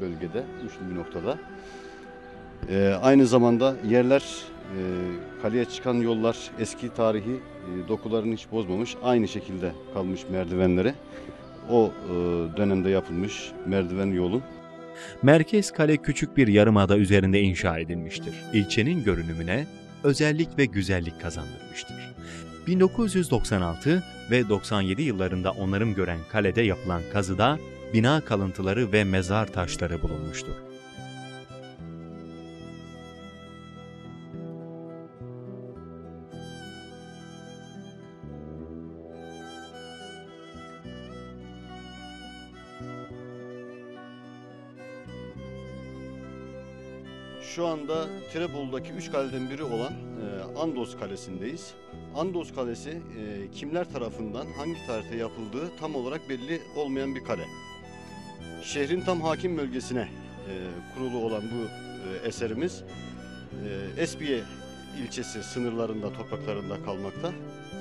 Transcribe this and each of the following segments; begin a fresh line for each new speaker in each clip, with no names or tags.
bölgede, üçlü bir noktada. Ee, aynı zamanda yerler, e, kaleye çıkan yollar eski tarihi e, dokularını hiç bozmamış. Aynı şekilde kalmış merdivenleri. O e, dönemde yapılmış merdiven yolun.
Merkez kale küçük bir yarımada üzerinde inşa edilmiştir. İlçenin görünümüne özellik ve güzellik kazandırmıştır. 1996 ve 97 yıllarında onarım gören kalede yapılan kazıda bina kalıntıları ve mezar taşları bulunmuştur.
Şu anda Tirebolu'daki üç kaleden biri olan e, Andos Kalesi'ndeyiz. Andos Kalesi e, kimler tarafından hangi tarihte yapıldığı tam olarak belli olmayan bir kale. Şehrin tam hakim bölgesine e, kurulu olan bu e, eserimiz e, Espiye ilçesi sınırlarında, topraklarında kalmakta.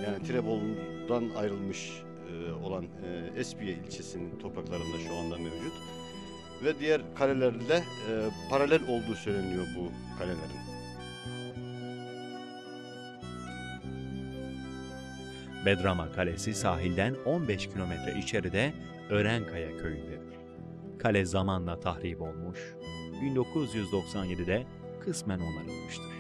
Yani Tirebolu'dan ayrılmış e, olan e, Espiye ilçesinin topraklarında şu anda mevcut ve diğer kalelerle e, paralel olduğu söyleniyor bu kalelerin.
Bedrama Kalesi sahilden 15 kilometre içeride Örenkaya köyündedir. Kale zamanla tahrip olmuş, 1997'de kısmen onarılmıştır.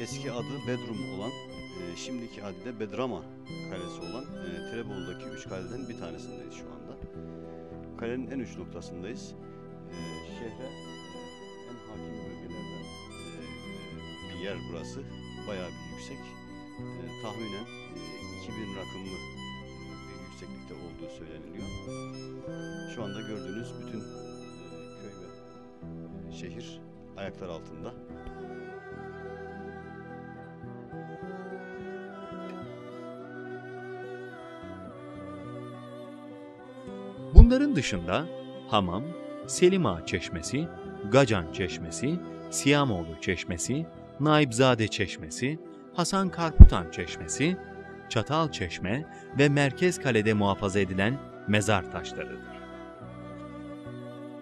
Eski adı Bedrum olan, e, şimdiki adı da Bedrama Kalesi olan e, Tirebolu'daki üç kaleden bir tanesindeyiz şu anda. Kalenin en uç noktasındayız. E, şehre e, en hakim bölgelerden e, bir yer burası. Bayağı bir yüksek. E, tahminen e, 2000 rakımlı bir yükseklikte olduğu söyleniliyor. Şu anda gördüğünüz bütün e, köy ve e, şehir ayaklar altında.
Bunların dışında Hamam, Selim Ağa Çeşmesi, Gacan Çeşmesi, Siyamoğlu Çeşmesi, Naibzade Çeşmesi, Hasan Karputan Çeşmesi, Çatal Çeşme ve Merkez Kale'de muhafaza edilen mezar taşlarıdır.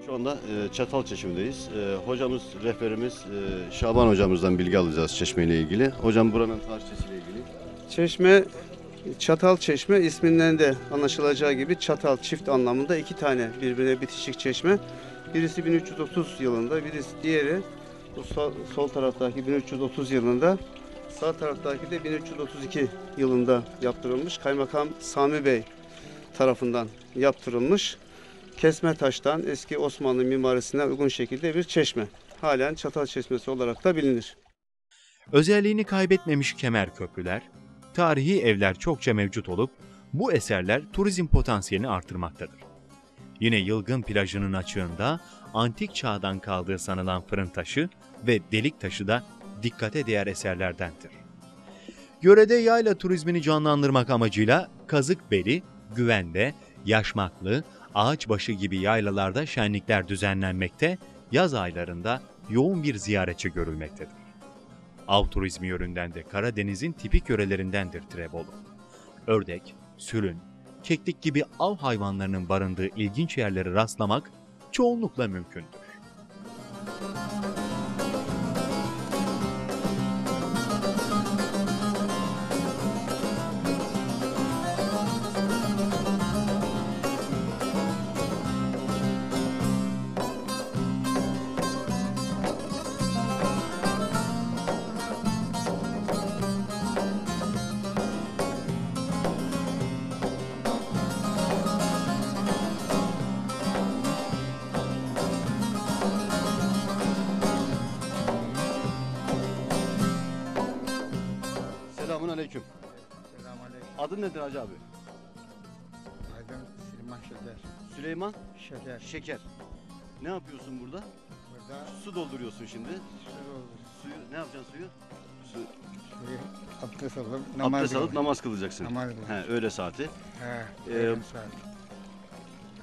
Şu anda e, Çatalçeşme'deyiz. E, hocamız, rehberimiz e, Şaban hocamızdan bilgi alacağız Çeşme ile ilgili. Hocam buranın tarihçesiyle ilgili.
Çeşme, Çatal Çeşme isminden de anlaşılacağı gibi çatal çift anlamında iki tane birbirine bitişik çeşme. Birisi 1330 yılında, birisi diğeri bu sol, sol taraftaki 1330 yılında, sağ taraftaki de 1332 yılında yaptırılmış. Kaymakam Sami Bey tarafından yaptırılmış. Kesme taştan eski Osmanlı mimarisine uygun şekilde bir çeşme. Halen Çatal Çeşmesi olarak da bilinir.
Özelliğini kaybetmemiş kemer köprüler, tarihi evler çokça mevcut olup bu eserler turizm potansiyelini artırmaktadır. Yine Yılgın plajının açığında antik çağdan kaldığı sanılan fırın taşı ve delik taşı da dikkate değer eserlerdendir. Yörede yayla turizmini canlandırmak amacıyla Kazıkbeli, Güvende, Yaşmaklı, Ağaçbaşı gibi yaylalarda şenlikler düzenlenmekte, yaz aylarında yoğun bir ziyaretçi görülmektedir. Av turizmi yönünden de Karadeniz'in tipik yörelerindendir Tirebolu. Ördek, sürün, keklik gibi av hayvanlarının barındığı ilginç yerlere rastlamak çoğunlukla mümkündür.
Adın nedir Hacı abi?
Aydın Süleyman Şeker.
Süleyman
Şeker.
Şeker. Ne yapıyorsun burada?
Burada
Su dolduruyorsun şimdi.
olur.
Suyu ne yapacaksın suyu? Su,
Suyu abdest alıp namaz
abdest alıp namaz kılacaksın.
Namaz.
He, öğle saati.
He.
Ee,
yarım saat.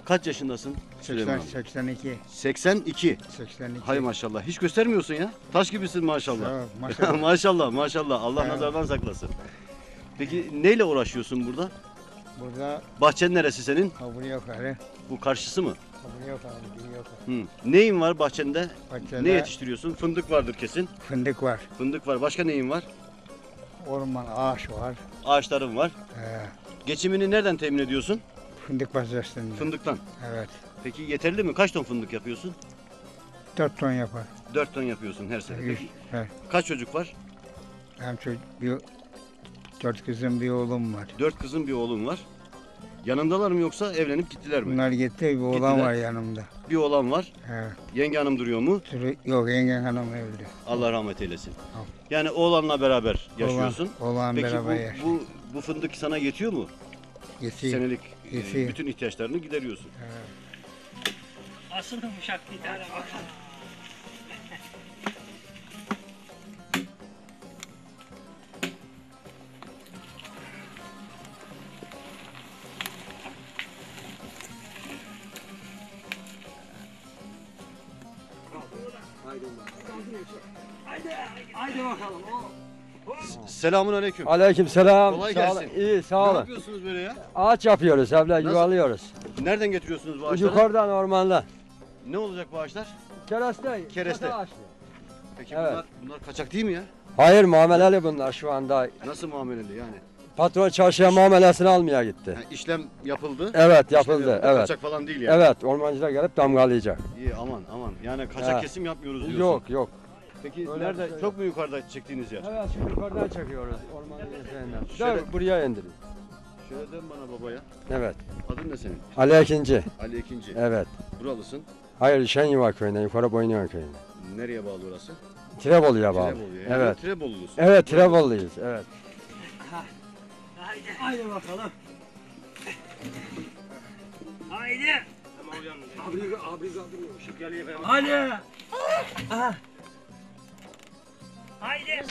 Kaç yaşındasın Süleyman
80,
abi?
82.
82.
82.
Hay maşallah. Hiç göstermiyorsun ya. Taş gibisin maşallah.
Sağ ol, maşallah.
maşallah maşallah. Allah nazardan saklasın. Peki neyle uğraşıyorsun burada?
Burada
Bahçenin neresi senin?
ha buraya yukarı.
Bu karşısı mı?
Ha buraya yukarı. Bir yukarı.
Hı. Neyin var bahçende?
Bahçede
Ne yetiştiriyorsun? Fındık vardır kesin.
fındık var.
Fındık var. Başka neyin var?
Orman ağaç var.
Ağaçların var.
Ee,
Geçimini nereden temin ediyorsun?
fındık bahçesinde.
Fındıktan.
Evet.
Peki yeterli mi? Kaç ton fındık yapıyorsun?
4 ton yapar.
4 ton yapıyorsun her sene.
Evet.
kaç çocuk var?
Hem çocuk bir dört kızım bir oğlum var.
4 kızın bir oğlun var. Yanındalar mı yoksa evlenip gittiler mi?
Bunlar gitti bir oğlan
Gittiler.
var yanımda.
Bir oğlan var.
Evet.
Yenge hanım duruyor mu?
Sürü- Yok yengen hanım öldü.
Allah rahmet eylesin.
Tamam.
Yani oğlanla beraber yaşıyorsun.
Oğlan, oğlan
Peki bu,
beraber yaşıyor.
bu, bu fındık sana yetiyor mu?
Yetiyor.
Senelik e,
Yetiyor.
bütün ihtiyaçlarını gideriyorsun.
Evet.
Asıl uşak bir tane bakalım. Haydi, haydi bakalım.
Selamun aleyküm.
Aleyküm selam.
Kolay
Sağ
gelsin.
İyi sağ
Ne
olun.
yapıyorsunuz böyle ya?
Ağaç yapıyoruz evler yuvalıyoruz.
Nereden getiriyorsunuz bu ağaçları?
Yukarıdan ormandan.
Ne olacak bu ağaçlar?
Kereste.
Kereste.
ağaçlı.
Peki
Evet.
bunlar, bunlar kaçak değil mi ya?
Hayır muameleli bunlar şu anda.
Nasıl muameleli yani?
Patron çarşıya muamelesini almaya gitti.
Ha, işlem yapıldı.
Evet
işlem
yapıldı. Evet.
Kaçak falan değil yani.
Evet ormancılar gelip damgalayacak.
İyi aman aman. Yani kaçak
Evet.
kesim yapmıyoruz diyorsun.
Yok yok.
Peki
Öyle
nerede?
şey
Çok mu yukarıda çektiğiniz yer?
Evet şimdi yukarıdan çekiyoruz ormanın üzerinden.
Şöyle-
Dur buraya indirin.
Şöyle dön bana babaya.
Evet.
Adın ne senin?
Ali Ekinci.
Ali Ekinci.
Evet.
Buralısın.
Hayır Şenyuva köyünden yukarı Boynuyor köyünden.
Nereye bağlı orası?
Tirebolu'ya bağlı.
Tirebolu. Yani
Evet.
Tirebolu'lusun.
Evet Tirebolu'luyuz. Evet.
Haydi. Haydi bakalım. Haydi. Abi abi ışık geliyor. Hadi. Haydi.